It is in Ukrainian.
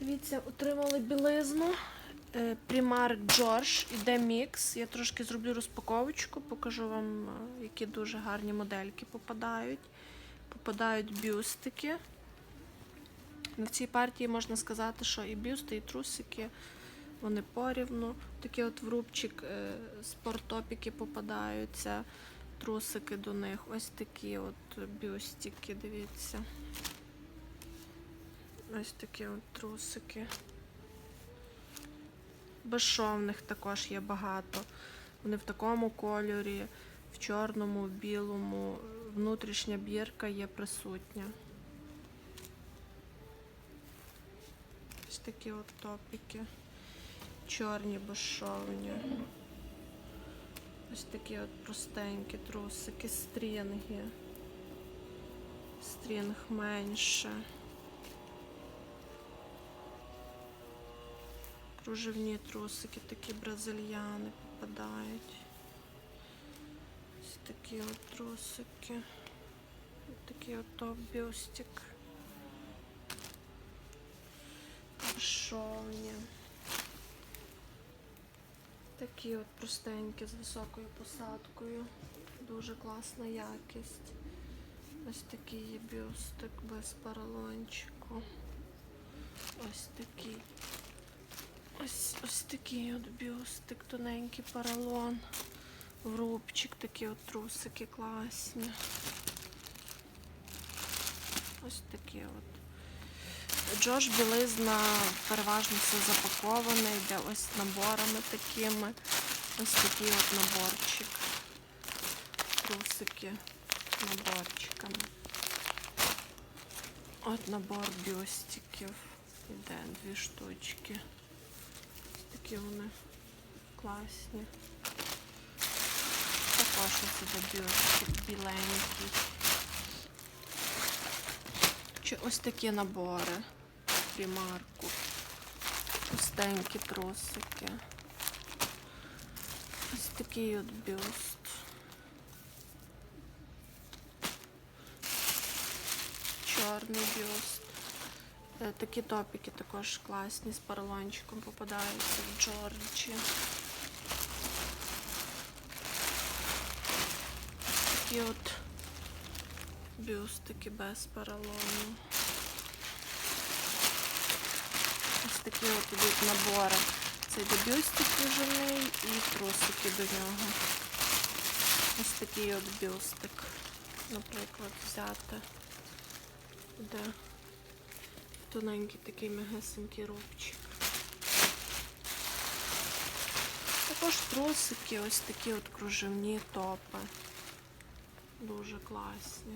Дивіться, отримали білизну. Е, Primark George, іде мікс. Я трошки зроблю розпаковочку, покажу вам, е, які дуже гарні модельки попадають. Попадають бюстики. На цій партії можна сказати, що і бюсти, і трусики, вони порівну. Такі от в рубчик е, спорттопіки попадаються, трусики до них. Ось такі от бюстики, дивіться. Ось такі от трусики. Безшовних також є багато. Вони в такому кольорі, в чорному, в білому. Внутрішня бірка є присутня. Ось такі от топіки. Чорні безшовні. Ось такі от простенькі трусики, стрінги. Стрінг менше. Кружевні трусики, такі бразильяни попадають. Ось такі от трусики. Ось такий от топ-бюстик. Шовні. Такі от простенькі з високою посадкою. Дуже класна якість. Ось такий є бюстик без поролончику. Ось такий. Ось, ось такий от бюстик, тоненький поролон. Рубчик такі от трусики класні. Ось такі от. Джош білизна переважно все запаковане, йде ось наборами такими. Ось такий от наборчик. Трусики наборчиками. От набор бюстиків. Іде дві штучки. Такі вони класні. Також ось біленький. Чи ось такі набори примарку. Пустенькі трусики. Ось такий от бюст. Чорний бюст. Е, Такі топіки також класні з поролончиком попадаються в Джорджі. Такі от бюстики без поролону. Ось такі от ідуть набори. Це йде бюстик кружевний і трусики до нього. Ось такий от бюстик, наприклад, взяти. Де тоненький такий мягесенький рубчик. Також трусики, ось такі от кружевні топи. Дуже класні.